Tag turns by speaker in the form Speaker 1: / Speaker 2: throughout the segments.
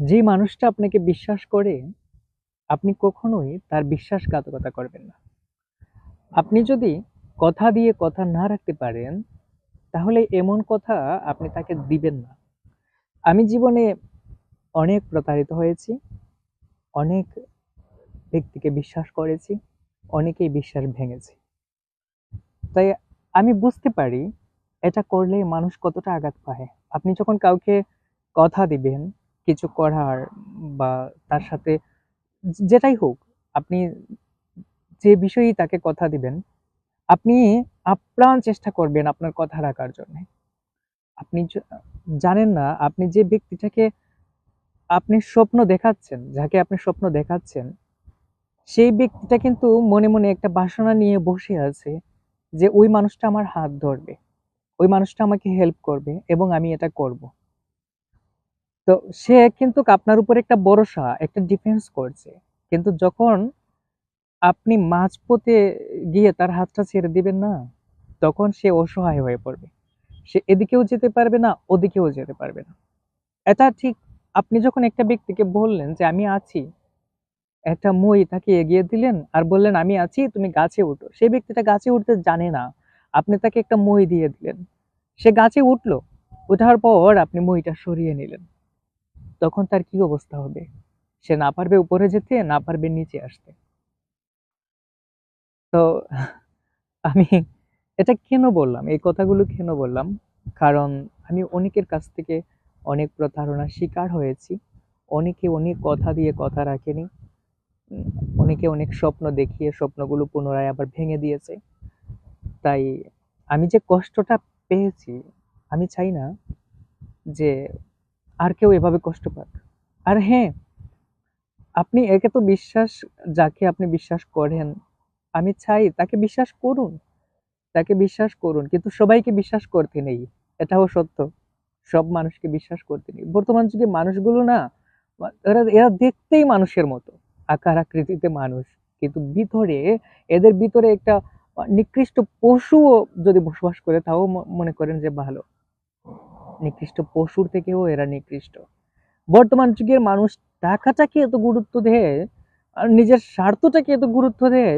Speaker 1: যে মানুষটা আপনাকে বিশ্বাস করে, আপনি কখনোই তার বিশ্বাসঘাতকতা করবেন না। আপনি যদি কথা দিয়ে কথা না রাখতে পারেন, তাহলে এমন কথা আপনি তাকে দিবেন না। আমি জীবনে অনেক প্রতারিত হয়েছি, অনেক ব্যক্তিকে বিশ্বাস করেছি, অনেকেই বিশ্বাস ভেঙেছে। তাই আমি বুঝতে পারি, এটা করলে মানুষ কতটা আঘাত পায়। আপনি যখন কাউকে কথা দিবেন কিছু করার বা তার সাথে যেটাই হোক, আপনি যে বিষয়েই তাকে কথা দিবেন, আপনি আপ্রাণ চেষ্টা করবেন আপনার কথা রাখার জন্য। আপনি জানেন না, আপনি যে ব্যক্তিটাকে আপনি স্বপ্ন দেখাচ্ছেন, যাকে আপনি স্বপ্ন দেখাচ্ছেন, সেই ব্যক্তিটা কিন্তু মনে মনে একটা বাসনা নিয়ে বসে আছে যে, ওই মানুষটা আমার হাত ধরবে, ওই মানুষটা আমাকে হেল্প করবে এবং আমি এটা করব। তো সে কিন্তু আপনার উপর একটা ভরসা, একটা ডিফেন্স করছে। কিন্তু যখন আপনি মাঝপথে গিয়ে তার হাতটা ছেড়ে দিবেন না, তখন সে অসহায় হয়ে পড়বে। সে এদিকেও যেতে পারবে না, ওদিকেও যেতে পারবে না। এটা ঠিক আপনি যখন একটা ব্যক্তিকে বললেন যে, আমি আছি। একটা মই তাকে এগিয়ে দিলেন আর বললেন, আমি আছি, তুমি গাছে উঠো। সেই ব্যক্তিটা গাছে উঠতে জানে না। আপনি তাকে একটা মই দিয়ে দিলেন। সে গাছে উঠল। ওঠার পর আপনি মইটা সরিয়ে নিলেন। তখন তার কি অবস্থা হবে? সে না পারবে উপরে যেতে, না পারবে নিচে আসতে। তো আমি এটা কেন বললাম? এই কথাগুলো কেন বললাম? কারণ আমি অনেকের কাছ থেকে অনেক প্রতারণার শিকার হয়েছি। অনেকে অনেক কথা দিয়ে কথা রাখেনি। অনেকে অনেক স্বপ্ন দেখিয়ে স্বপ্নগুলো পুনরায় আবার ভেঙে দিয়েছে। তাই আমি যে কষ্টটা পেয়েছি, আমি চাই না যে আর কেউ এভাবে কষ্ট পাক। আর হ্যাঁ আপনি একে তো বিশ্বাস, যাকে আপনি বিশ্বাস করেন, আমি চাই তাকে বিশ্বাস করুন, তাকে বিশ্বাস করুন, কিন্তু সবাইকে বিশ্বাস করতে নেই, এটাও সত্য। সব মানুষকে বিশ্বাস করতে নেই। বর্তমান যুগে মানুষগুলো না, এরা এরা দেখতেই মানুষের মতো, আকার আকৃতিতে মানুষ, কিন্তু ভিতরে, এদের ভিতরে একটা নিকৃষ্ট পশুও যদি বসবাস করে, তাও মনে করেন যে ভালো। নিকৃষ্ট, পশুর থেকেও এরা নিকৃষ্ট। বর্তমান যুগের মানুষ টাকাটাকে এত গুরুত্ব দেয়, আর নিজের স্বার্থটাকে এত গুরুত্ব দেয়,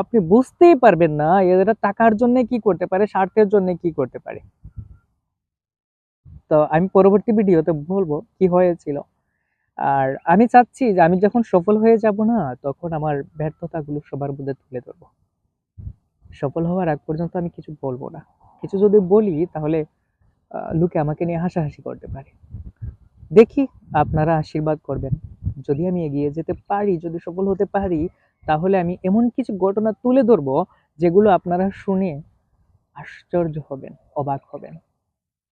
Speaker 1: আপনি বুঝতেই পারবেন না এরা টাকার জন্য কি করতে পারে, স্বার্থের জন্য কি করতে পারে। তো আমি পরবর্তী ভিডিওতে বলব কি হয়েছিল। আর আমি চাচ্ছি যে আমি যখন সফল হয়ে যাব না, তখন আমার ব্যর্থতাগুলো সবার মধ্যে তুলে ধরবো। সফল হওয়ার আগ পর্যন্ত আমি কিছু বলব না। কিছু যদি বলি, তাহলে লোকে আমাকে নিয়ে হাসাহাসি করতে পারে। দেখি আপনারা আশীর্বাদ করবেন। যদি আমি এগিয়ে যেতে পারি, যদি সফল হতে পারি, তাহলে আমি এমন কিছু ঘটনা তুলে ধরবো যেগুলো আপনারা শুনে আশ্চর্য হবেন, অবাক হবেন।